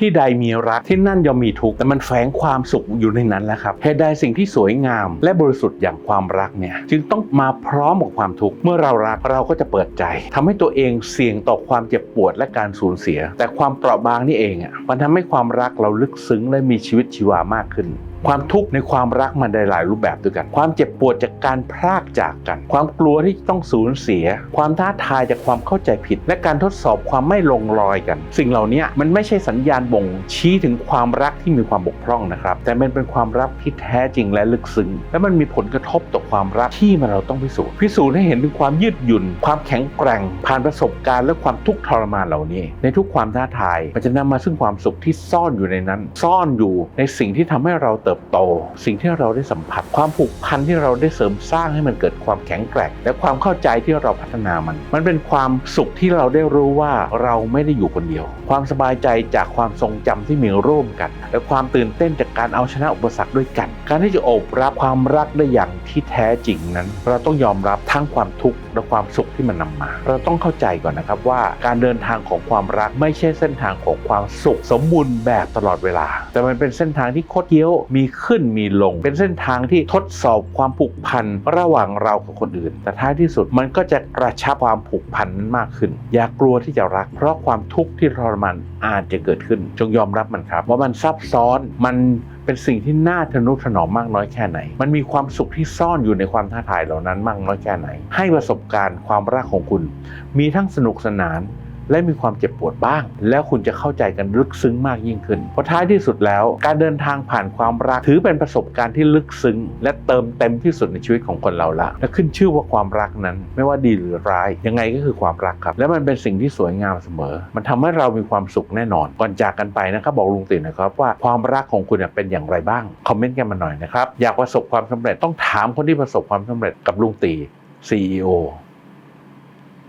ที่ใดมีรักที่นั่นย่อมมีทุกข์แต่มันแฝงความสุขอยู่ในนั้นแหละครับเหตุใดสิ่งที่สวยงาม และบริสุทธิ์อย่างความรักเนี่ยจึงต้องมาพร้อมกับความทุกข์เมื่อเรารักเราก็จะเปิดใจทำให้ตัวเองเสี่ยงต่อความเจ็บปวดและการสูญเสีย แต่ความเปราะบางนี่เองอะมันทำให้ความรักเราลึกซึ้งและมีชีวิตชีวามากขึ้น ความทุกข์ในความรักมันได้หลายรูปแบบด้วยกัน ความเจ็บปวดจากการพรากจากกัน ความกลัวที่ต้องสูญเสีย ความท้าทายจากความเข้าใจผิด และการทดสอบความไม่ลงรอยกัน สิ่งเหล่านี้มันไม่ใช่สัญญาณบ่งชี้ถึงความรักที่มีความบกพร่องนะครับ แต่มันเป็นความรักที่แท้จริงและลึกซึ้งและมันมีผลกระทบต่อความรักที่มันเราต้องพิสูจน์พิสูจน์ให้เห็นถึงความยืดหยุ่น ความแข็งแกร่ง ผ่านประสบการณ์และความทุกข์ทรมานเหล่านี้ ในทุกความท้าทายมันจะนำมาซึ่งความสุขที่ซ่อนอยู่ในนั้น ซ่อนอยู่ในสิ่งที่ทำให้เราเติบโต สิ่งที่เราได้สัมผัส ความผูกพันที่เราได้เสริมสร้างให้มันเกิดความแข็งแกร่งและความเข้าใจที่เราพัฒนามัน มันเป็นความสุขที่เราได้รู้ว่าเราไม่ได้อยู่คนเดียว ความสบายใจจากความทรงจำที่มีร่วมกัน และความตื่นเต้นจากการเอาชนะอุปสรรคด้วยกัน การที่จะโอบรับความรักได้อย่างที่แท้จริงนั้น เราต้องยอมรับทั้งความทุกข์และความสุขที่มันนำมา เราต้องเข้าใจก่อนนะครับว่าการเดินทางของความรักไม่ใช่เส้นทางของความสุขสมบูรณ์แบบตลอดเวลา แต่มันเป็นเส้นทางที่คดเคี้ยวมีีขึ้นมีลง เป็นเส้นทางที่ทดสอบความผูกพันระหว่างเรากับคนอื่น แต่ท้ายที่สุดมันก็จะกระชับความผูกพันนั้นมากขึ้น อย่ากลัวที่จะรัก เพราะความทุกข์ที่ทรมานอาจจะเกิดขึ้น จงยอมรับมันครับ ว่ามันซับซ้อนมันเป็นสิ่งที่น่าทะนุถนอมมากน้อยแค่ไหน มันมีความสุขที่ซ่อนอยู่ในความท้าทายเหล่านั้นมากน้อยแค่ไหน ให้ประสบการณ์ความรักของคุณ มีทั้งสนุกสนาน และมีความเจ็บปวดบ้าง แล้วคุณจะเข้าใจกันลึกซึ้งมากยิ่งขึ้น เพราะท้ายที่สุดแล้ว การเดินทางผ่านความรักถือเป็นประสบการณ์ที่ลึกซึ้ง และเติมเต็มที่สุดในชีวิตของคนเราละและขึ้นชื่อว่าความรักนั้น ไม่ว่าดีหรือร้าย ยังไงก็คือความรักครับ และมันเป็นสิ่งที่สวยงามเสมอ มันทำให้เรามีความสุขแน่นอน ก่อนจากกันไปนะครับบอกลุงติ๋นนะครับว่าความรักของคุณเป็นอย่างไรบ้างคอมเมนต์กันมาหน่อยนะครับอยากประสบความสำเร็จต้องถามคนที่ประสบความสำเร็จกับลุงตี CEO